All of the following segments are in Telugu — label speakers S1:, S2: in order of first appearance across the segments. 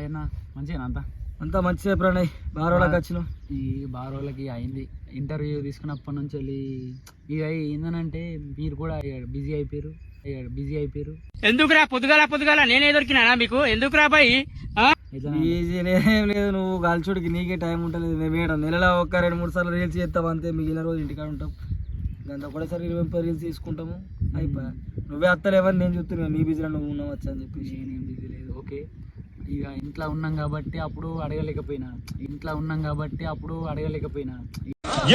S1: ఆయన మంచిగా అంతా.
S2: అంతా మంచిదే ప్రణయ్. బారోళ్ళకి వచ్చినాం
S1: ఈ బారోళ్ళకి అయింది. ఇంటర్వ్యూ తీసుకున్నప్పటి నుంచి వెళ్ళి ఇక ఏందనంటే మీరు కూడా బిజీ అయిపోయారు. బిజీ అయిపోయారు.
S3: ఎందుకురా పొద్దుగాల పొద్దుగాల నేనే దొరికినానా మీకు? ఎందుకురా బాయ్?
S2: ఏం లేదు. నువ్వు గాల్చుడికి నీకే టైం ఉంటుంది మేడం నెలలో ఒక్క రెండు మూడు సార్లు రీల్స్ చేస్తావు అంతే. మిగిలిన రోజు ఇంటికాడ ఉంటాం. దాంతో ఒకటేసారి ఇరవై ముప్పై రీల్స్ తీసుకుంటాము. అయిపోయా. నువ్వే అత్తలేవని నేను చెప్తున్నాను నీ బిజీలో నువ్వు ఉన్నావు వచ్చా అని చెప్పేసి.
S1: నేనేం బిజీ లేదు. ఓకే. ఇక ఇంట్లో ఉన్నాం కాబట్టి అప్పుడు అడగలేకపోయినా. ఇంట్లో ఉన్నాం కాబట్టి అప్పుడు అడగలేకపోయినా.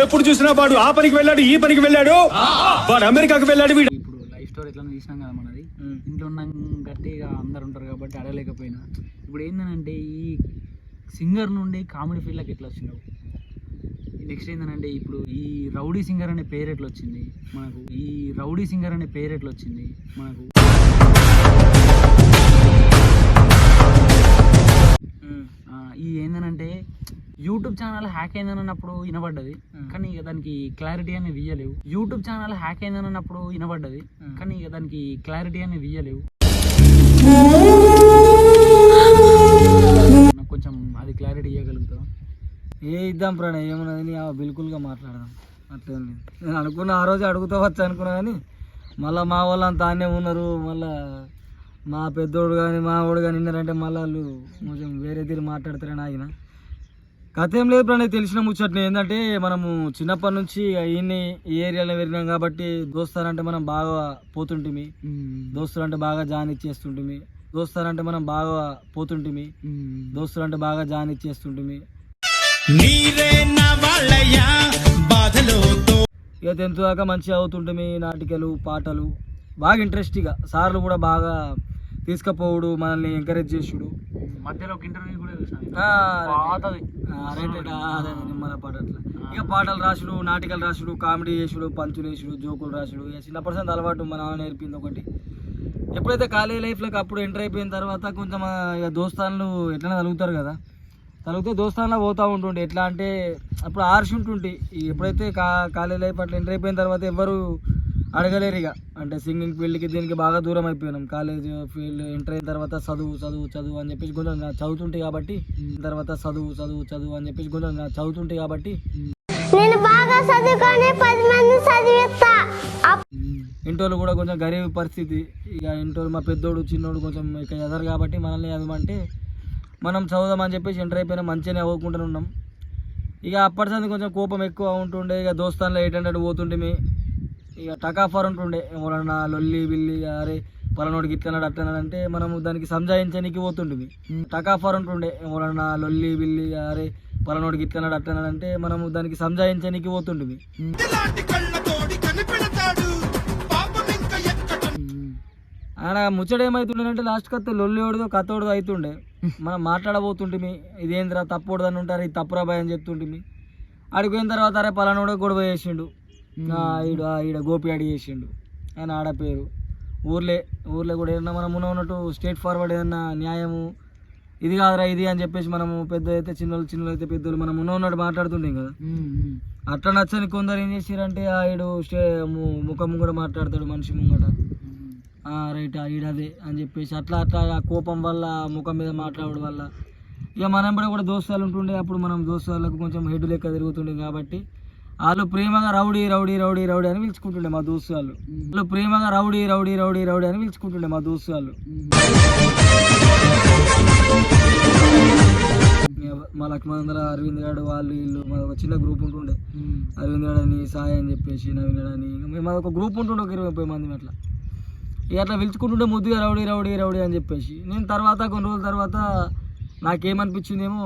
S4: ఎప్పుడు చూసినా వాడు ఆ పనికి వెళ్ళాడు ఈ పనికి వెళ్ళాడు. వాడు అమెరికాకు వెళ్ళాడు వీడు.
S1: ఇప్పుడు లైఫ్ స్టోరీ ఎట్లా తీసినాం కదా మనది. ఇంట్లో ఉన్నాం గట్టిగా అందరు ఉంటారు కాబట్టి అడగలేకపోయినా. ఇప్పుడు ఏంటంటే ఈ సింగర్ నుండి కామెడీ ఫీల్డ్కి ఎట్లా వచ్చినావు? నెక్స్ట్ ఏంటంటే ఇప్పుడు ఈ రౌడీ సింగర్ అనే పేరు ఎట్లా వచ్చింది? మనకు ఈ రౌడీ సింగర్ అనే పేరు ఎట్లా వచ్చింది? మనకు ఈ ఏంటంటే యూట్యూబ్ ఛానల్ హ్యాక్ అయిందన్నప్పుడు వినబడ్డది.
S2: Hmm.
S1: కానీ ఇక దానికి క్లారిటీ అనేది ఇయ్యలేవు యూట్యూబ్ ఛానల్ హ్యాక్ అయిందన్నప్పుడు వినబడ్డది.
S2: Hmm.
S1: కానీ ఇక దానికి క్లారిటీ అనేది ఇయ్యలేవు నాకు కొంచెం అది క్లారిటీ ఇవ్వగలుగుతావు
S2: ఏ ఇద్దాం ప్రణయ్ ఏమన్నది? బిల్కుల్గా మాట్లాడదాం. అట్లేం నేను అనుకున్న ఆ రోజు అడుగుతావచ్చు అనుకున్నా కానీ మళ్ళీ మా వాళ్ళు అంతా ఆనే ఉన్నారు మళ్ళా మా పెద్దోడు కానీ మా వాడు కానీ విన్నారంటే మళ్ళీ వాళ్ళు కొంచెం వేరే తీరు మాట్లాడతారని ఆగిన. కథ ఏం లేదు ప్రణయ్ తెలిసిన ముచ్చట్ని. ఏంటంటే మనము చిన్నప్పటి నుంచి ఈయన్ని ఈ ఏరియాలో పెరిగినాం కాబట్టి దోస్తానంటే మనం బాగా పోతుంటిమి. దోస్తులు అంటే బాగా జాన్ ఇచ్చేస్తుంటిమి దోస్తానంటే మనం బాగా పోతుంటిమి. దోస్తులు అంటే బాగా జాన్ ఇచ్చేస్తుంటిమి ఇక టెన్త్ దాకా మంచిగా అవుతుంటుంది నాటికలు పాటలు. బాగా ఇంట్రెస్ట్గా సార్లు కూడా బాగా తీసుకుపోవుడు మనల్ని ఎంకరేజ్ చేసుడు.
S1: మధ్యలో ఒక ఇంటర్వ్యూ కూడా చూసిన
S2: నిమ్మల పాట అట్లా. ఇక పాటలు రాసుడు నాటికలు రాసుడు కామెడీ చేసుడు పంచులు వేసుడు జోకులు రాసుడు. ఇక చిన్నప్పటి నుంచి అలవాటు మా నాన్న నేర్పింది ఒకటి. ఎప్పుడైతే కాలేజ్ లైఫ్లోకి అప్పుడు ఎంటర్ అయిపోయిన తర్వాత కొంచెం ఇక దోస్తాన్లు ఎట్లనే తలుగుతారు కదా. తలిగితే దోస్తాన్లో పోతూ ఉంటుండే. ఎట్లా అంటే అప్పుడు ఆర్షి ఉంటుంటే ఈ ఎప్పుడైతే కా కాలేజ్ లైఫ్ అట్లా ఎంటర్ అయిపోయిన తర్వాత ఎవరు అడగలేరు ఇక. అంటే సింగింగ్ ఫీల్డ్కి దీనికి బాగా దూరం అయిపోయినాం. కాలేజ్ ఫీల్డ్ ఎంటర్ అయిన తర్వాత చదువు చదువు చదువు అని చెప్పేసి కొంచెం చదువుతుంటే కాబట్టి తర్వాత చదువు చదువు చదువు అని చెప్పేసి కొంచెం చదువుతుంటే కాబట్టి.
S5: నేను బాగా చదువుకొని పది మంది చదివిస్తా.
S2: ఇంటోళ్ళు కూడా కొంచెం గరీబ్ పరిస్థితి. ఇక ఇంటోళ్ళు మా పెద్దోడు చిన్నోడు కొంచెం ఇక ఎదరు కాబట్టి మనల్ని చదవమంటే మనం చదువుదామని చెప్పేసి ఎంటర్ అయిపోయినా మంచిగానే చదువుకుంటూనే ఉన్నాం. ఇక అప్పటి సంది కొంచెం కోపం ఎక్కువ ఉంటుండే. ఇక దోస్తాన్లో ఎయిట్ హండ్రెడ్ పోతుంటే ఇక టకాఫర్ ఉంటుండే ఎవరన్నా లొల్లి బిల్లి అరే పలానోడికి ఇట్లన్నాడు అట్లన్నాడు అంటే మనము దానికి సంజాయించడానికి పోతుంటిమి. టకాఫర్ ఉంటుండే ఎవరన్నా లొల్లి బిల్లి అరే పలానోడికి ఇట్లన్నాడు అట్లన్నాడు అంటే మనము దానికి సంజాయించడానికి పోతుంటిమి. ఆడ ముచ్చట ఏమవుతుండే లాస్ట్ కత్తే లొల్లిోడిదో కత్తోడిదో అవుతుండే మనం మాట్లాడబోతుంటిమి. ఇదేంద్రా తప్పోడు అని ఉంటారు ఇది తప్పురా భయ అని చెప్తుంటిమి. ఆడికి పోయిన తర్వాత అరే పలానోడే గొడవ చేసిండు. ఆ, ఈడు ఈడ గోపి అడి చేసిండు. ఆయన ఆడ పేరు. ఊర్లే ఊర్లో కూడా ఏదన్నా మనం ఉన్న ఉన్నట్టు స్టేట్ ఫార్వర్డ్ ఏదన్నా న్యాయము ఇది కాదురా ఇది అని చెప్పేసి మనము పెద్ద అయితే చిన్నోళ్ళు చిన్నోళ్ళు అయితే పెద్దోళ్ళు మనం ఉన్న ఉన్నట్టు మాట్లాడుతుంటాం కదా. అట్లా నచ్చని కొందరు ఏం చేసారంటే ఆడు స్టే ముఖం కూడా మాట్లాడతాడు మనిషి ముంగట. రైట్ ఈడదే అని చెప్పేసి అట్లా అట్లా ఆ కోపం వల్ల ముఖం మీద మాట్లాడడం వల్ల. ఇక మనం కూడా కూడా దోస్తాలు ఉంటుండే అప్పుడు మనం దోస్తాలకు కొంచెం హెడ్ లెక్క తిరుగుతుండే కాబట్టి వాళ్ళు ప్రేమగా రౌడీ రౌడీ రౌడీ రౌడీ అని పిలుచుకుంటుండే మా దోస్తు వాళ్ళు. వాళ్ళు ప్రేమగా రౌడీ రౌడీ రౌడీ రౌడీ అని పిలుచుకుంటుండే మా దోస్తు వాళ్ళు. మా లక్ష్మణందర అరవింద్ గారు వాళ్ళు వీళ్ళు మా ఒక చిన్న గ్రూప్ ఉంటుండే. అరవింద్ గారు అని సాయి అని చెప్పేసి నవీన్ గారు అని మేము ఒక గ్రూప్ ఉంటుండే ఒక ఇరవై ముప్పై మంది అట్లా. ఇక అట్లా పిలుచుకుంటుంటే ముద్దుగా రౌడీ రౌడీ రౌడీ అని చెప్పేసి. నేను తర్వాత కొన్ని రోజుల తర్వాత నాకేమనిపించిందేమో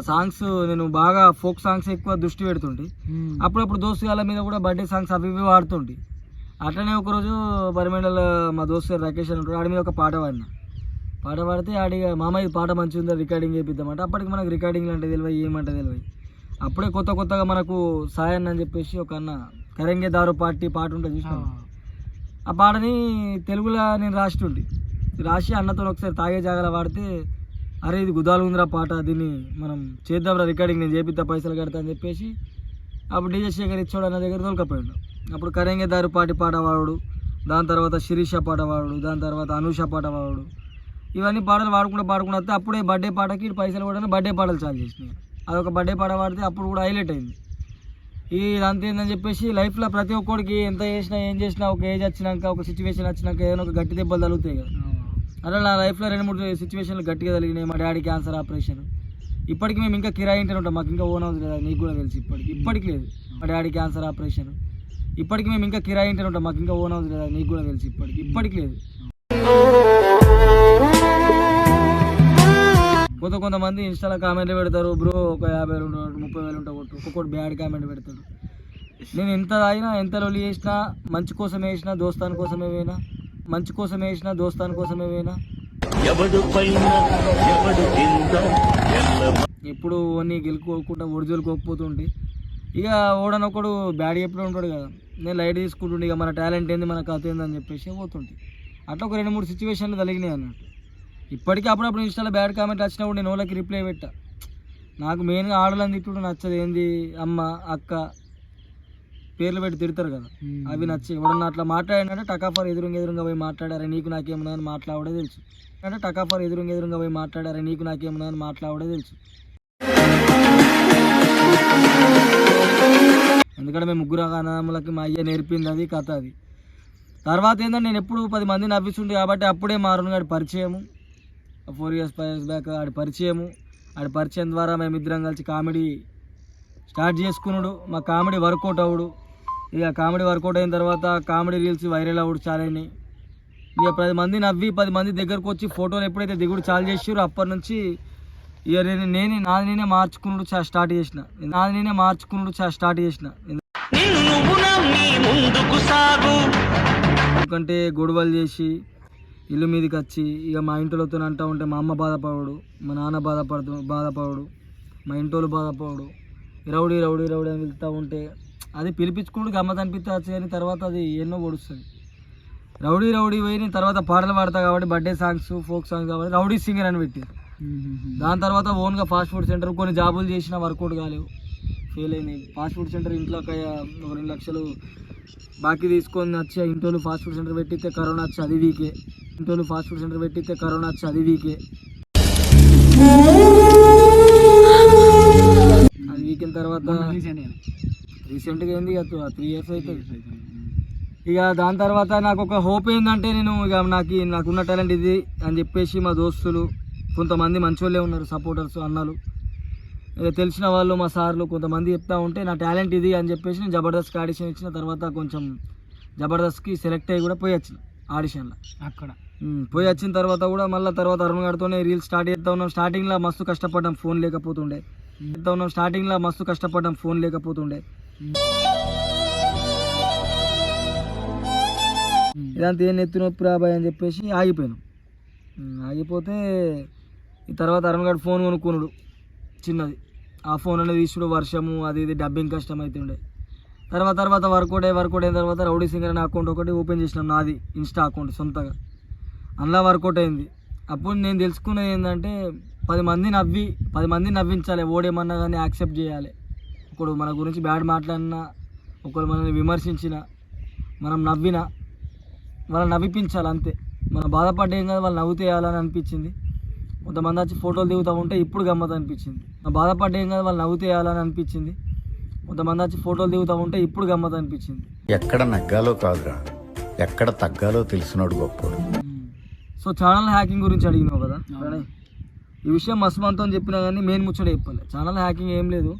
S2: సాంగ్స్ నేను బాగా ఫోక్ సాంగ్స్ ఎక్కువ దృష్టి పెడుతుంటే. అప్పుడప్పుడు దోస్తుగాల మీద కూడా బర్త్డే సాంగ్స్ అవి ఇవి వాడుతుంటే. అట్లనే ఒకరోజు బరిమెండల మా దోస్తు రాకేష్ అని ఉంటాడు ఆడి మీద ఒక పాట పాడిన. పాట పాడితే ఆడి మామ ఈ పాట మంచిగా ఉందా రికార్డింగ్ చేపిద్దామంటే. అప్పటికి మనకు రికార్డింగ్ అంటే తెలియదు ఏమంటే తెలియదు అప్పుడే కొత్త కొత్తగా మనకు సాయన్ అని చెప్పేసి ఒక అన్న కరెంగే దారు పార్టీ పాట ఉంటుంది చూసినావా? ఆ. పాటని తెలుగులో నేను రాసిటుండి రాసి అన్నతో ఒకసారి తాగే జాగల పాడితే అరే ఇది గుదాలు ఉందిరా పాట దీన్ని మనం చేద్దాంరా రికార్డింగ్ నేను చేపిద్దా పైసలు కడతా అని చెప్పేసి అప్పుడు డీజే శేఖర్ ఇచ్చోడు అన్న దగ్గర తోలుకపోయాడు. అప్పుడు కరెంగే దారు పాటి పాట వాడు దాని తర్వాత శిరీష పాట వాడు దాని తర్వాత అనూష పాట వాడు ఇవన్నీ పాటలు పాడుకుంటూ పాడుకుంటూ వస్తే అప్పుడే బర్త్డే పాటకి ఇటు పైసలు కూడా బర్త్డే పాటలు చాలు చేసినాయి. అదొక బర్త్డే పాట పాడితే అప్పుడు కూడా హైలైట్ అయింది. ఈ ఇదంతా ఏందని చెప్పేసి లైఫ్లో ప్రతి ఒక్కడికి ఎంత చేసినా ఏం చేసినా ఒక ఏజ్ వచ్చినాక ఒక సిచ్యువేషన్ వచ్చినాక ఏదైనా ఒక గట్టి దెబ్బలు తగులుతాయి కదా. అలా నా లైఫ్లో రెండు మూడు సిచ్యువేషన్లు గట్టిగా కలిగినాయి మా డాడీ క్యాన్సర్ ఆపరేషన్. ఇప్పటికి మేము ఇంకా కిరాయి ఇంటర్ ఉంటాం. మాకు ఇంకా ఓన్ హౌస్ లేదా నీకు కూడా తెలుసు ఇప్పటికి. ఇప్పటికి లేదు. మా డాడీ క్యాన్సర్ ఆపరేషన్. ఇప్పటికి మేము ఇంకా కిరాయి ఇంటర్ ఉంటాం. మాకు ఇంకా ఓన్ హౌస్ లేదా నీకు కూడా తెలుసు ఇప్పటికి. ఇప్పటికి లేదు. కొంత కొంతమంది ఇన్స్టాలో కామెంట్లు పెడతారు. బ్రో ఒక యాభై వేలు ఉంటాడు ముప్పై వేలు ఉంటా కొట్టు. ఒక్కొక్కటి బ్యాడ్ కామెంట్ పెడతాడు. నేను ఎంత తాగినా ఎంత లొల్లి చేసినా మంచి కోసం వేసినా దోస్తాని కోసమే పోయినా మంచి కోసం వేసినా దోస్తాని కోసమే వేనా ఎప్పుడు అన్ని గెలుకోకుండా ఒడిజోలుకోకపోతుంటే ఇక ఓడనొకడు బ్యాడ్ ఎప్పుడు ఉంటాడు కదా నేను లైట్ తీసుకుంటుండే ఇక మన టాలెంట్ ఏంది మన కథ ఏంది అని చెప్పేసి పోతుంటే. అట్లా ఒక రెండు మూడు సిచ్యువేషన్లు కలిగినాయి అన్నట్టు. ఇప్పటికీ అప్పుడప్పుడు ఇన్స్టాలో బ్యాడ్ కామెంట్ వచ్చినప్పుడు నేను వాళ్ళకి రిప్లై పెట్టా. నాకు మెయిన్గా ఆడలని తిట్టుడు నచ్చదు ఏంది అమ్మ అక్క పేర్లు పెట్టి తిడతారు కదా. అవి నచ్చి ఎవడన్నా అట్లా మాట్లాడినంటే టకాఫర్ ఎదురుంగా ఎదురుగా పోయి మాట్లాడారా నీకు నాకేమన్నా అని మాట్లాడే తెలుసు. అంటే టకాఫర్ ఎదురుంగా ఎదురుగా పోయి మాట్లాడారా నీకు నాకేమన్నా అని మాట్లాడే తెలుసు. ఎందుకంటే మేము ముగ్గురు అన్నదమ్ములకి మా అయ్య నేర్పింది అది కథ అది. తర్వాత ఏంటంటే నేను ఎప్పుడు పది మంది నవ్విస్తుండే కాబట్టి అప్పుడే మా అరుణ్ గారి పరిచయము. Four years five years back ఆడి పరిచయము. ఆడి పరిచయం ద్వారా మేమిద్దరం కలిసి కామెడీ స్టార్ట్ చేసుకున్నాడు. మా కామెడీ వర్కౌట్ అవుడు. ఇక కామెడీ వర్కౌట్ అయిన తర్వాత కామెడీ రీల్స్ వైరల్ అవుడు చాలా అయినాయి ఇక పది మంది నవ్వి పది మంది దగ్గరకు వచ్చి ఫోటోలు ఎప్పుడైతే దిగుడు చాలు చేసారో అప్పటి నుంచి ఇక నేను నేనే నాది నేనే మార్చుకున్నాడు స్టార్ట్ చేసిన. నాది నేనే మార్చుకున్నాడు స్టార్ట్ చేసిన. ఎందుకంటే గొడవలు చేసి ఇల్లు మీదకి వచ్చి ఇక మా ఇంటిలోతో అంటూ ఉంటే మా అమ్మ బాధపడడు మా నాన్న బాధపడుతు బాధపడడు మా ఇంటోళ్ళు బాధపడడు. రౌడీ రౌడీ రౌడీ అని వెళ్తూ ఉంటే అది పిలిపించుకుంటూ గమ్మత్ అనిపిస్తుంది కానీ తర్వాత అది ఎన్నో పొడుస్తుంది. రౌడీ రౌడీ పోయి నేను తర్వాత పాటలు పాడతా కాబట్టి బర్త్డే సాంగ్స్ ఫోక్ సాంగ్స్ కాబట్టి రౌడీ సింగర్ అని పెట్టారు. దాని తర్వాత ఓన్గా ఫాస్ట్ ఫుడ్ సెంటర్ కొన్ని జాబులు చేసిన వర్కౌట్ కాలేవు. ఫెయిల్ అయినాయి. ఫాస్ట్ ఫుడ్ సెంటర్ ఇంట్లో ఒక ఒక రెండు లక్షలు బాకీ తీసుకొని వచ్చి ఇంట్లో ఫాస్ట్ ఫుడ్ సెంటర్ పెట్టితే కరోనా వచ్చి అది వీకే. ఇంట్లో ఫాస్ట్ ఫుడ్ సెంటర్ పెట్టితే కరోనా వచ్చి అది వీకే. అది వీకిన తర్వాత రీసెంట్గా ఏంది ఇక త్రీ ఇయర్స్ అవుతుంది. ఇక దాని తర్వాత నాకు ఒక హోప్ ఏంటంటే నేను ఇక నాకు నాకున్న టాలెంట్ ఇది అని చెప్పేసి మా దోస్తులు కొంతమంది మంచోళ్ళే ఉన్నారు సపోర్టర్స్ అన్నలు. ఇక తెలిసిన వాళ్ళు మా సార్లు కొంతమంది చెప్తా ఉంటే నా టాలెంట్ ఇది అని చెప్పేసి నేను జబర్దస్త్కి ఆడిషన్ ఇచ్చిన తర్వాత కొంచెం జబర్దస్త్కి సెలెక్ట్ అయ్యి కూడా పోయి వచ్చిన ఆడిషన్లో
S1: అక్కడ?
S2: పోయి వచ్చిన తర్వాత కూడా మళ్ళీ తర్వాత అరుణ్ గారితోనే రీల్స్ స్టార్ట్ చేస్తా ఉన్నాం. స్టార్టింగ్లో మస్తు కష్టపడ్డాం ఫోన్ లేకపోతుండే. చేస్తా ఉన్నాం స్టార్టింగ్లో మస్తు కష్టపడ్డాం ఫోన్ లేకపోతుండే. ఇదంతా ఏం నెత్తి నొప్పి రాబాయ్ అని చెప్పేసి ఆగిపోయాను. ఆగిపోతే ఈ తర్వాత అరుణ్ ఫోన్ కొనుక్కున్నాడు. చిన్నది. ఆ ఫోన్ అనేది తీసుడు వర్షము అది ఇది డబ్బింగ్ కష్టం అవుతుండే తర్వాత తర్వాత వర్కౌట్ అయ్యి వర్కౌట్ అయిన తర్వాత రౌడీ సింగర్ అనే అకౌంట్ ఒకటి ఓపెన్ చేసినాం నాది ఇన్స్టా అకౌంట్ సొంతగా. అందులో వర్కౌట్ అయింది. అప్పుడు నేను తెలుసుకున్నది ఏంటంటే పది మంది నవ్వి పది మంది నవ్వించాలి. ఓడేమన్నా కానీ యాక్సెప్ట్ చేయాలి. ఒకడు మన గురించి బ్యాడ్ మాట్లాడినా ఒకరు మనల్ని విమర్శించిన మనం నవ్వినా వాళ్ళని నవ్విపించాలి అంతే. మనం బాధపడ్డేం కదా వాళ్ళు నవ్వుతేయాలని అనిపించింది. కొంతమంది వచ్చి ఫోటోలు దిగుతూ ఉంటే ఇప్పుడు గమ్మత్ అనిపించింది. మనం బాధపడ్డేం కదా వాళ్ళు నవ్వుతేయాలని అనిపించింది. కొంతమంది వచ్చి ఫోటోలు దిగుతూ ఉంటే ఇప్పుడు గమ్మత్ అనిపించింది.
S6: ఎక్కడ నగ్గాలో కాదురా. ఎక్కడ తగ్గాలో తెలిసినోడు గొప్పోడు.
S2: సో ఛానల్ హ్యాకింగ్ గురించి అడిగినావు కదా. ఈ విషయం మస్తు మనతో చెప్పినా కానీ మెయిన్ ముచ్చట చెప్పాలి. ఛానల్ హ్యాకింగ్ ఏం లేదు.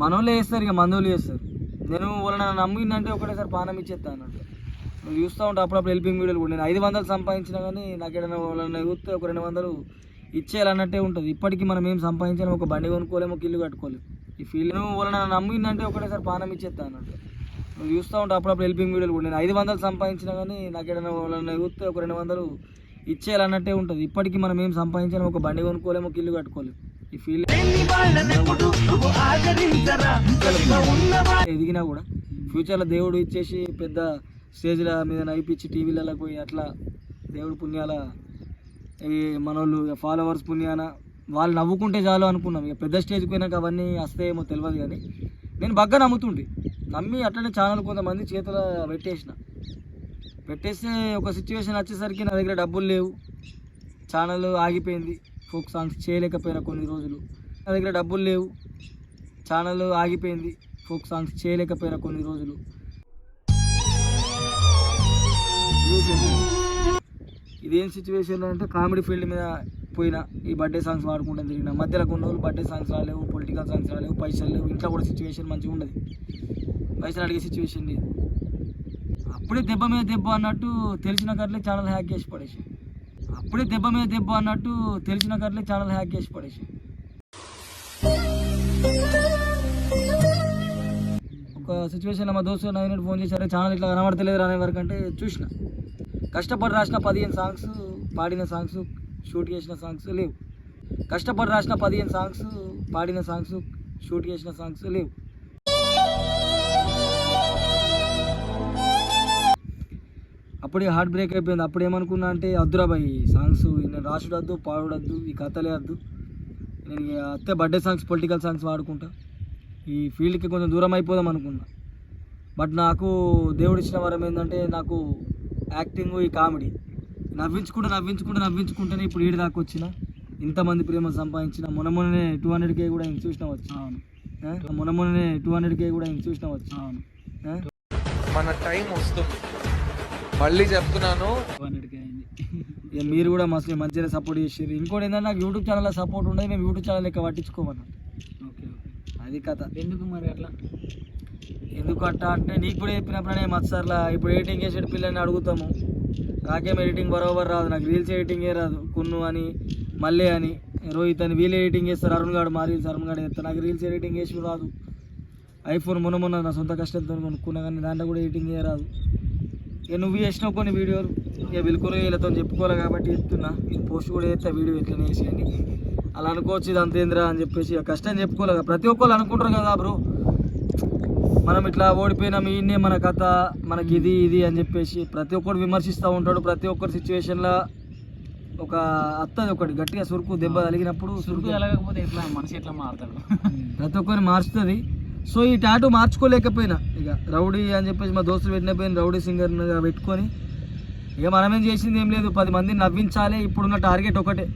S2: మనోళ్ళే చేస్తారు ఇక మందులు చేస్తారు. నేను వాళ్ళని నమ్మిందంటే ఒకటేసారి పానం ఇచ్చేస్తాను అన్నట్టు. నువ్వు చూస్తూ ఉంటా అప్పుడప్పుడు హెల్పింగ్ వీడియోలు కూడా. నేను ఐదు వందలు సంపాదించినా కానీ నాకు ఏదైనా వాళ్ళని చూస్తే ఒక రెండు వందలు ఇచ్చేయాలన్నట్టే ఉంటుంది. ఇప్పటికీ మనం ఏం సంపాదించాలి ఒక బండి కొనుక్కోలేము ఒక ఇల్లు కట్టుకోలేము. ఈ ఫీల్డ్ నువ్వు వాళ్ళని నమ్మిందంటే ఒకటేసారి పానం ఇచ్చేస్తా అన్నట్టు. నువ్వు చూస్తూ ఉంటా అప్పుడప్పుడు హెల్పింగ్ వీడియోలు కూడా. నేను ఐదు వందలు సంపాదించినా కానీ నాకు ఏదైనా వాళ్ళని చూస్తే ఒక రెండు వందలు ఇచ్చేయాలన్నట్టే ఉంటుంది. ఇప్పటికీ మనం ఏం సంపాదించాలి ఒక బండి కొనుక్కోలేము ఒక ఇల్లు కట్టుకోలేము. ఈ ఫీల్డ్ ఎదిగినా కూడా ఫ్యూచర్లో దేవుడు ఇచ్చేసి పెద్ద స్టేజ్ల మీద నడిపించి టీవీలలో పోయి అట్లా దేవుడు పుణ్యాల ఈ మనోళ్ళు ఫాలోవర్స్ పుణ్యాన వాళ్ళు నవ్వుకుంటే చాలు అనుకున్నాం. ఇక పెద్ద స్టేజ్కి పోయినాక అవన్నీ వస్తాయేమో తెలియదు కానీ నేను బాగా నమ్ముతుండే. నమ్మి అట్లనే ఛానల్ కొంతమంది చేతుల పెట్టేసిన. పెట్టేస్తే ఒక సిచ్యువేషన్ వచ్చేసరికి నా దగ్గర డబ్బులు లేవు. ఛానల్ ఆగిపోయింది. ఫోక్ సాంగ్స్ చేయలేకపోయినా కొన్ని రోజులు. నా దగ్గర డబ్బులు లేవు. ఛానల్ ఆగిపోయింది. ఫోక్ సాంగ్స్ చేయలేకపోయినా కొన్ని రోజులు. ఇదేం సిచ్యువేషన్ అంటే కామెడీ ఫీల్డ్ మీద పోయినా. ఈ బర్త్డే సాంగ్స్ వాడుకుంటాం తిరిగిన. మధ్యలో కొన్ని రోజులు బర్త్డే సాంగ్స్ రాలేవు పొలిటికల్ సాంగ్స్ రాలేవు పైసలు లేవు. ఇంట్లో కూడా సిచ్యువేషన్ మంచిగా ఉండదు. పైసలు అడిగే సిచ్యువేషన్ లేదు. అప్పుడే దెబ్బ మీద దెబ్బ అన్నట్టు తెలిసిన కట్లే ఛానల్ హ్యాక్ చేసి పడేసి అప్పుడే దెబ్బ మీద దెబ్బ అన్నట్టు తెలిసిన కట్లే ఛానల్ హ్యాక్ చేసి పడేసి ఒక సిచ్యువేషన్లో మా దోస్తు నవీన్ ఫోన్ చేశారు. ఛానల్ ఇట్లా కనబడతలేదు రానే వరకు అంటే చూసిన. కష్టపడి రాసిన పదిహేను సాంగ్స్ పాడిన సాంగ్స్ షూట్ చేసిన సాంగ్స్ లేవు. కష్టపడి రాసిన పదిహేను సాంగ్స్ పాడిన సాంగ్స్ షూట్ చేసిన సాంగ్స్ లేవు. అప్పుడే హార్ట్ బ్రేక్ అయిపోయింది. అప్పుడు ఏమనుకున్నా అంటే అద్దురాబాయి సాంగ్స్ నేను రాసుడు వద్దు పాడుడు వద్దు ఈ కథలే వద్దు. నేను అత్తే బర్త్డే సాంగ్స్ పొలిటికల్ సాంగ్స్ వాడుకుంటా. ఈ ఫీల్డ్కి కొంచెం దూరం అయిపోదాం అనుకున్నా. బట్ నాకు దేవుడు ఇచ్చిన వరం ఏంటంటే నాకు యాక్టింగ్ ఈ కామెడీ నవ్వించుకుంటూ నవ్వించుకుంటూ నవ్వించుకుంటేనే ఇప్పుడు ఈడి దాకా వచ్చిన. ఇంతమంది ప్రేమ సంపాదించిన మొన్న మొన్ననే టూ హండ్రెడ్ కే కూడా ఇంక చూసిన వచ్చు.
S1: అవును.
S2: ఆ? మొన్న మొన్ననే టూ హండ్రెడ్ కే కూడా ఇంక చూసిన వచ్చు.
S1: అవును.
S2: ఆ?
S7: మన టైం వస్తుంది. మళ్ళీ చెప్తున్నాను.
S2: మీరు కూడా మస్తు మంచిగా సపోర్ట్ చేసారు ఇంకోటి ఏంటంటే నాకు యూట్యూబ్ ఛానల్లో సపోర్ట్ ఉండదు. మేము యూట్యూబ్ ఛానల్ లెక్క పట్టించుకోమన్నా
S1: ఓకే ఓకే.
S2: అది కథ.
S1: ఎందుకు మరి అట్లా?
S2: ఎందుకు అట్ట అంటే నీకు కూడా చెప్పినప్పుడనే మత్సర్లా ఇప్పుడు ఎడిటింగ్ చేసేటి పిల్లల్ని అడుగుతాము. నాకేం ఎడిటింగ్ బరోబర్ రాదు. నాకు రీల్స్ ఎడిటింగే రాదు. కున్ను అని మళ్ళీ అని రోహిత్ అని వీళ్ళు ఎడిటింగ్ చేస్తారు. అరుణ్ గాడు మా రీల్స్ అరుణ్ గాడు చేస్తారు. నాకు రీల్స్ ఎడిటింగ్ చేసి రాదు. ఐఫోన్ మొన్న మొన్న నా సొంత కష్టంతో కొనుక్కున్నా కానీ దాంట్లో కూడా ఎడిటింగ్ రాదు. ఇక నువ్వు చేసినావు కొన్ని వీడియోలు. ఇక విలుకలు వీళ్ళతో చెప్పుకోవాలి కాబట్టి చెప్తున్నా. ఇది పోస్ట్ కూడా చేస్తా వీడియో ఎట్లనే వేసి అని అలా అనుకోవచ్చు ఇది అంతేంద్రా అని చెప్పేసి ఇక కష్టం చెప్పుకోలేదు ప్రతి ఒక్కరు అనుకుంటారు కదా బ్రో. మనం ఇట్లా ఓడిపోయినాం ఈయన్నే మన కథ మనకి ఇది ఇది అని చెప్పేసి ప్రతి ఒక్కరు విమర్శిస్తూ ఉంటాడు. ప్రతి ఒక్కరి సిచ్యువేషన్లో ఒక అత్తది ఒకటి. గట్టిగా సురుకు దెబ్బ తగిలినప్పుడు
S1: సురుకు
S2: సురుకు.
S1: ఎలాగకపోతే ఎట్లా? మనిషి ఎట్లా మారుతాడు?
S2: ప్రతి ఒక్కరిని మార్చుతుంది సో ఈ టాటూ మార్చుకోలేకపోయినా. ఇక రౌడీ అని చెప్పేసి మా దోస్తులు పెట్టిన పోయిన రౌడీ సింగర్గా పెట్టుకొని ఇక మనమేం చేసింది ఏం లేదు. పది మందిని నవ్వించాలి. ఇప్పుడున్న టార్గెట్ ఒకటే.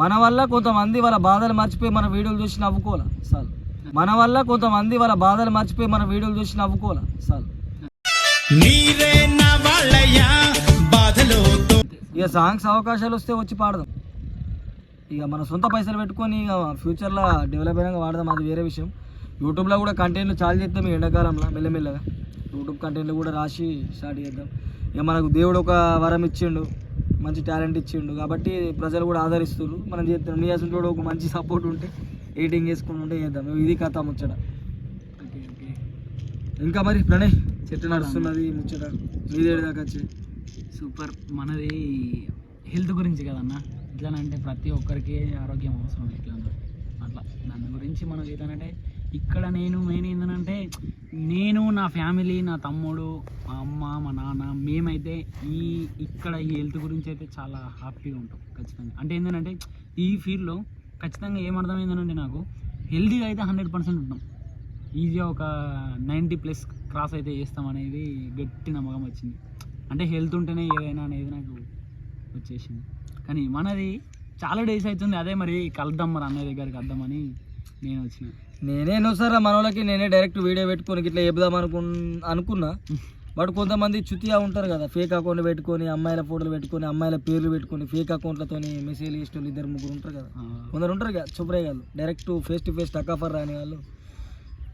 S2: మన వల్ల కొంతమంది వాళ్ళ బాధలు మర్చిపోయి మన వీడియోలు చూసి నవ్వుకోవాలి? చాలు. మన వల్ల కొంతమంది వాళ్ళ బాధలు మర్చిపోయి మన వీడియోలు చూసి నవ్వుకోవాలి? చాలు. ఇక సాంగ్స్ అవకాశాలు వస్తే వచ్చి పాడదాం. ఇక మన సొంత పైసలు పెట్టుకొని ఇక ఫ్యూచర్లో డెవలప్ అయినాక వాడదాం. అది వేరే విషయం. యూట్యూబ్లో కూడా కంటెంట్లు చాలా చేస్తాం ఈ ఎండాకాలంలో మెల్లమెల్లగా. యూట్యూబ్ కంటెంట్లు కూడా రాసి స్టార్ట్ చేద్దాం. ఇక మనకు దేవుడు ఒక వరం ఇచ్చిండు మంచి టాలెంట్ ఇచ్చిండు. కాబట్టి ప్రజలు కూడా ఆదరిస్తున్నారు మనం చేస్తున్నాం నీ అసలు కూడా ఒక మంచి సపోర్ట్ ఉంటే ఎడిటింగ్ చేసుకుని ఉంటే చేద్దాం. ఇది కథ ముచ్చట.
S1: Okay okay.
S2: ఇంకా మరి ప్రణయ్ చెట్టు నడుస్తున్నది ముచ్చట? నీదేడు దాకా వచ్చి.
S1: సూపర్. మనది హెల్త్ గురించి కదన్నా. ఎట్లానంటే ప్రతి ఒక్కరికి ఆరోగ్యం అవసరం ఎట్లా అట్లా. దాని గురించి మనం ఏంటంటే ఇక్కడ నేను మెయిన్ ఏంటంటే నేను నా ఫ్యామిలీ నా తమ్ముడు మా అమ్మ మా నాన్న మేమైతే ఈ ఇక్కడ ఈ హెల్త్ గురించి అయితే చాలా హ్యాపీగా ఉంటాం ఖచ్చితంగా. అంటే ఏంటంటే ఈ ఫీల్డ్లో ఖచ్చితంగా ఏమర్థమైందనంటే నాకు హెల్తీగా అయితే హండ్రెడ్ పర్సెంట్ ఉంటాం. ఈజీగా ఒక నైంటీ ప్లస్ క్రాస్ అయితే చేస్తాం అనేది గట్టి నమ్మకం వచ్చింది. అంటే హెల్త్ ఉంటేనే ఏదైనా అనేది నాకు వచ్చేసింది. కానీ మనది చాలా డేస్ అవుతుంది. అదే మరి కలుద్దాం మరి అన్నయ్య దగ్గరికి వద్దామని నేను వచ్చిన.
S2: నేనే ఎన్నోసార్లు మన వాళ్ళకి నేనే డైరెక్ట్ వీడియో పెట్టుకొని ఇట్లా చెబుదాం అనుకు అనుకున్నా. బట్ కొంతమంది చుతియా ఉంటారు కదా ఫేక్ అకౌంట్ పెట్టుకొని అమ్మాయిల ఫోటోలు పెట్టుకొని అమ్మాయిల పేర్లు పెట్టుకొని ఫేక్ అకౌంట్లతో మెసేజ్ చేసిన వాళ్ళు ఇద్దరు ముగ్గురు ఉంటారు కదా. కొందరు ఉంటారు కదా చూపరే వాళ్ళు డైరెక్ట్ ఫేస్ టు ఫేస్ టకాఫర్ రాని వాళ్ళు.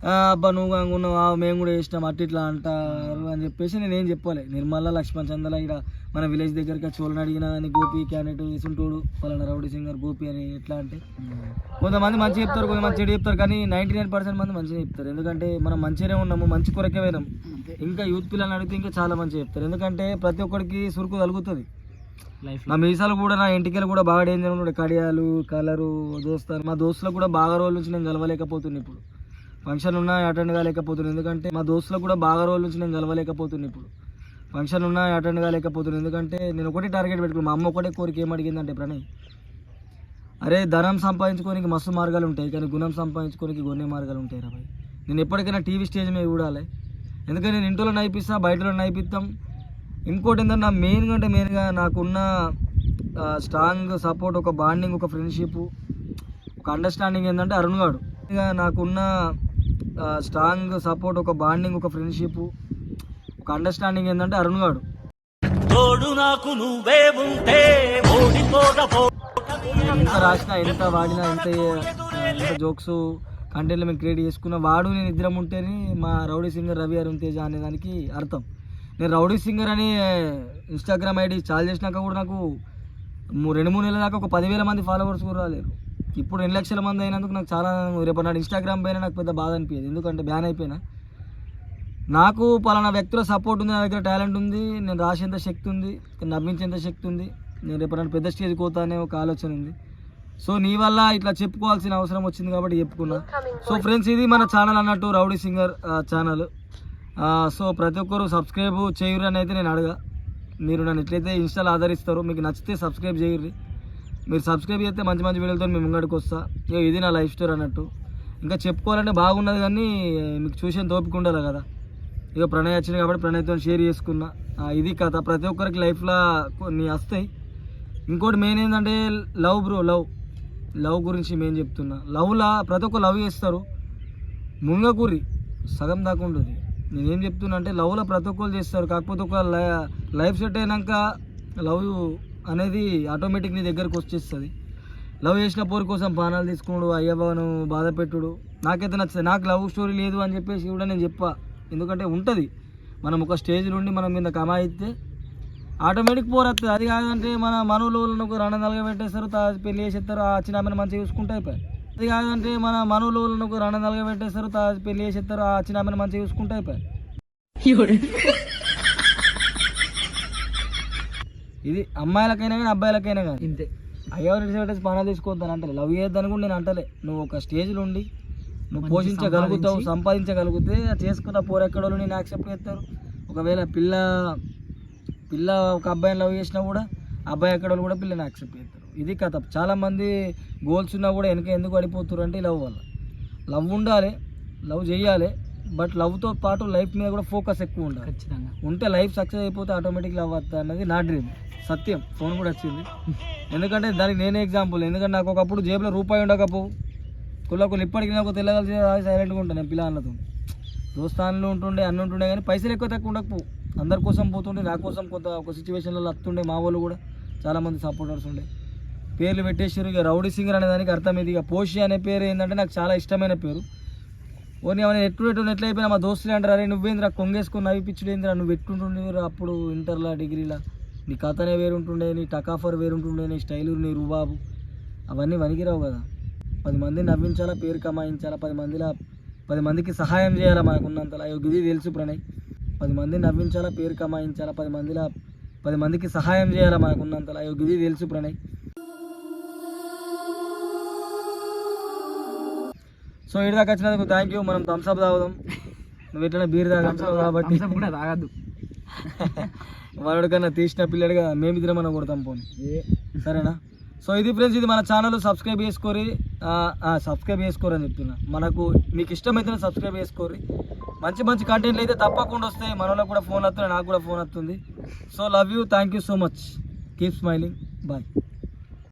S2: "ఆ, అబ్బా నువ్వు ఆ, మేము కూడా చేసినాం అట్ట ఇట్లా అంటారు అని చెప్పేసి నేను ఏం చెప్పాలి. నిర్మల లక్ష్మణ్ చందల ఇక్కడ మన విలేజ్ దగ్గరికి చోళ్ళని అడిగినా అని గోపి క్యాండిడేట్ ఇసుంటోడు పలానా రౌడీ సింగర్ గోపి అని ఎట్లా అంటే. కొంతమంది మంచి చెప్తారు కొంతమంది చెడు చెప్తారు కానీ నైంటీ నైన్ పర్సెంట్ మంది మంచిగా చెప్తారు. ఎందుకంటే మనం మంచిగానే ఉన్నాము మంచి కొరకే పోయినాం. ఇంకా యూత్ పిల్లల్ని అడిగితే ఇంకా చాలా మంచి చెప్తారు. ఎందుకంటే ప్రతి ఒక్కరికి సురుకు
S1: లైఫ్
S2: నా మీసాలు కూడా నా ఇంటికి కూడా బాగా డేంజర్ ఉన్నాడు. కడియాలు కలరు దోస్తారు. మా దోస్తులకు కూడా బాగా రోజుల నుంచి నేను కలవలేకపోతున్నా ఇప్పుడు. ఫంక్షన్ ఉన్నా అటెండ్ కాలేకపోతున్నాను ఎందుకంటే మా దోస్తులకు కూడా బాగా రోజుల నుంచి నేను కలవలేకపోతున్నా ఇప్పుడు. ఫంక్షన్ ఉన్నా అటెండ్ కాలేకపోతున్నాను ఎందుకంటే నేను ఒకటి టార్గెట్ పెట్టుకున్నాను మా అమ్మ ఒకటే కోరిక ఏం అడిగిందంటే ప్రణయ్ అరే ధనం సంపాదించుకోనికి మస్తు మార్గాలు ఉంటాయి కానీ గుణం సంపాదించుకోనికి కొన్ని మార్గాలు ఉంటాయి రా నేను ఎప్పటికైనా టీవీ స్టేజ్ మీద చూడాలి. ఎందుకంటే నేను ఇంట్లో నైపిస్తా బయటలో నైపిస్తాం ఇంకోటి ఏంటంటే నా మెయిన్గా అంటే మెయిన్గా నాకున్న స్ట్రాంగ్ సపోర్ట్ ఒక బాండింగ్ ఒక ఫ్రెండ్షిప్ ఒక అండర్స్టాండింగ్ ఏంటంటే అరుణ్ గాడు. నాకున్న స్ట్రాంగ్ సపోర్ట్ ఒక బాండింగ్ ఒక ఫ్రెండ్షిప్ ఒక అండర్స్టాండింగ్ ఏంటంటే అరుణ్ గాడు. ఎంత రాసినా ఎంత వాడినా ఎంత ఎంత జోక్స్ కంటెంట్లు మేము క్రియేట్ చేసుకున్న వాడు నేను ఇద్దరం ఉంటేనే మా రౌడీ సింగర్ రవి అరుణ్ తేజ అనే దానికి అర్థం. నేను రౌడీ సింగర్ అని ఇన్స్టాగ్రామ్ ఐడి చాలు చేసినాక కూడా నాకు రెండు మూడు నెలల దాకా ఒక పదివేల మంది ఫాలోవర్స్ కూడా రాలేరు ఇప్పుడు రెండు లక్షల మంది అయినందుకు నాకు చాలా రేపు నాడు ఇన్స్టాగ్రామ్ పైన నాకు పెద్ద బాధ అనిపించదు ఎందుకంటే బ్యాన్ అయిపోయినా. నాకు పలానా వ్యక్తుల సపోర్ట్ ఉంది నా దగ్గర టాలెంట్ ఉంది నేను రాసేంత శక్తి ఉంది నవ్వించేంత శక్తి ఉంది నేను రేపు పెద్ద స్టేజ్కి పోతానే ఒక ఆలోచన ఉంది. సో నీ వల్ల ఇట్లా చెప్పుకోవాల్సిన అవసరం వచ్చింది కాబట్టి చెప్పుకున్నా. సో ఫ్రెండ్స్ ఇది మన ఛానల్ అన్నట్టు రౌడీ సింగర్ ఛానల్ సో ప్రతి ఒక్కరు సబ్స్క్రైబ్ చేయరు అని అయితే నేను అడగా. మీరు నన్ను ఎట్లయితే ఇన్స్టాల్ ఆదరిస్తారో మీకు నచ్చితే సబ్స్క్రైబ్ చేయరు మీరు సబ్స్క్రైబ్ చేస్తే మంచి మంచి వీడియోలతో మేము ముంగడికి వస్తా. ఇది నా లైఫ్ స్టోరీ అన్నట్టు. ఇంకా చెప్పుకోవాలంటే బాగున్నది కానీ మీకు చూసే తోపిక ఉండాలి కదా. ఇక ప్రణయ్ వచ్చింది కాబట్టి ప్రణయ్తో షేర్ చేసుకున్నా. ఇది కథ. ప్రతి ఒక్కరికి లైఫ్లో కొన్ని వస్తాయి. ఇంకోటి మెయిన్ ఏంటంటే లవ్ బ్రో లవ్ లవ్ గురించి మేము చెప్తున్నా. లవ్లా ప్రతి ఒక్క లవ్ చేస్తారు. ముంగకూరి సగం దాకా ఉంటుంది. నేనేం చెప్తున్నా అంటే లవ్లో ప్రతి ఒక్కరు చేస్తారు. కాకపోతే ఒక లై- లైఫ్ సెట్ అయినాక లవ్ అనేది ఆటోమేటిక్ నీ దగ్గరకు వచ్చేస్తుంది. లవ్ చేసిన పోరు కోసం బాణాలు తీసుకున్నాడు అయ్యబాను బాధ పెట్టుడు. నాకైతే నచ్చదు. నాకు లవ్ స్టోరీ లేదు అని చెప్పేసి కూడా నేను చెప్పా. ఎందుకంటే ఉంటుంది. మనం ఒక స్టేజ్ నుండి మనం మీద కమాయిస్తే ఆటోమేటిక్ పోరొస్తుంది అది కాదంటే మన మనవులను ఒక రెండు నెలలుగా పెట్టేస్తారు పెళ్ళి చేసేస్తారు ఆ చిన్న ఆమెను మంచిగా చూసుకుంటే అయిపోయి. అది కాదంటే మన మనవులను ఒక రెండు నెలలుగా పెట్టేస్తారు పెళ్ళి చేసేస్తారు ఆ చిన్న ఆమెను మంచిగా చూసుకుంటే అయిపోయి. ఇది అమ్మాయిలకైనా కానీ అబ్బాయిలకైనా కానీ.
S1: ఇంతే.
S2: అయ్యో రిజల్ట్ పని తీసుకోవద్దని అంటలే. లవ్ చేయొద్దని కూడా నేను అంటలే. నువ్వు ఒక స్టేజ్లో ఉండి నువ్వు పోషించగలుగుతావు సంపాదించగలిగితే చేసుకున్న పోరెక్కడోళ్ళు నేను యాక్సెప్ట్ చేస్తారు. ఒకవేళ పిల్ల పిల్ల ఒక అబ్బాయిని లవ్ చేసినా కూడా అబ్బాయి ఎక్కడోళ్ళు కూడా పిల్లని యాక్సెప్ట్ చేస్తారు. ఇది కథ. చాలామంది గోల్స్ ఉన్నా కూడా వెనక ఎందుకు పడిపోతారు అంటే లవ్ వల్ల. లవ్ ఉండాలి లవ్ చేయాలి బట్ లవ్తో పాటు లైఫ్ మీద కూడా ఫోకస్ ఎక్కువ ఉండాలి.
S1: ఖచ్చితంగా.
S2: ఉంటే లైఫ్ సక్సెస్ అయిపోతే ఆటోమేటిక్ లవ్ వస్తుంది అన్నది నా డ్రీమ్. సత్యం. ఫోన్ కూడా వచ్చింది. ఎందుకంటే దానికి నేనే ఎగ్జాంపుల్ ఎందుకంటే నాకు ఒకప్పుడు జేబులో రూపాయి ఉండకపోవు కుల్ల ఇప్పటికీ నాకు తెల్లగలిసి సైలెంట్గా ఉంటాను నేను పిల్లలతో దోస్తాన్లు ఉంటుండే అన్ని ఉంటుండే కానీ పైసలు ఎక్కువ తక్కువ ఉండకపోవు అందరి కోసం పోతుండే నా కోసం కొంత ఒక సిచ్యువేషన్లలో వస్తుండే మా వాళ్ళు కూడా చాలామంది సపోర్టర్స్ ఉండే. పేర్లు పెట్టేసారు ఇక రౌడీ సింగర్ అనే దానికి అర్థం ఇది ఇక పోషి అనే పేరు ఏంటంటే నాకు చాలా ఇష్టమైన పేరు. ఓ నేను ఎట్టు ఎటు ఎట్లా అయిపోయినా మా దోస్తులు అంటారు అరే నువ్వేంద్రా కొంగేసుకొని నవ్వి పిచ్చుడేంద్రా? నువ్వు ఎట్టుంటుండే అప్పుడు ఇంటర్లో డిగ్రీలా? నీ కథనే వేరుంటుండే నీ టకాఫర్ వేరుంటుండే నీ స్టైలు నీ రుబాబు. అవన్నీ వనికిరావు కదా. పది మందిని నవ్వించాలా పేరు కమాయించాలా పది మందిలా పది మందికి సహాయం చేయాలా మనకున్నంతలా ఇది తెలుసు ప్రణయ్ పది మందిని నవ్వించాలా పేరు కమాయించాలా పది మందిలా పది మందికి సహాయం చేయాలా మనకున్నంతలా ఇది తెలుసు ప్రణయ్ సో ఇటు దాకా వచ్చినందుకు థ్యాంక్ యూ మనం థమ్స్అప్ తాగుదాం. నువ్వు ఎట్లా బీర్ తాగావు కాబట్టి.
S1: కూడా తాగద్దు.
S2: వాడు కన్నా తీసిన పిల్లడిగా మేమిద్దరం మనం కొడతాం పోనీ. సరేనా? సో ఇది ఫ్రెండ్స్ ఇది మన ఛానల్. సబ్స్క్రైబ్ చేసుకోరి. సబ్స్క్రైబ్ చేసుకోరు అని చెప్తున్నా. మనకు మీకు ఇష్టమైతే సబ్స్క్రైబ్ చేసుకోరి. మంచి మంచి కంటెంట్లు అయితే తప్పకుండా వస్తాయి. మన కూడా ఫోన్ వస్తుంది నాకు కూడా ఫోన్ వస్తుంది. So love you thank you so much keep smiling bye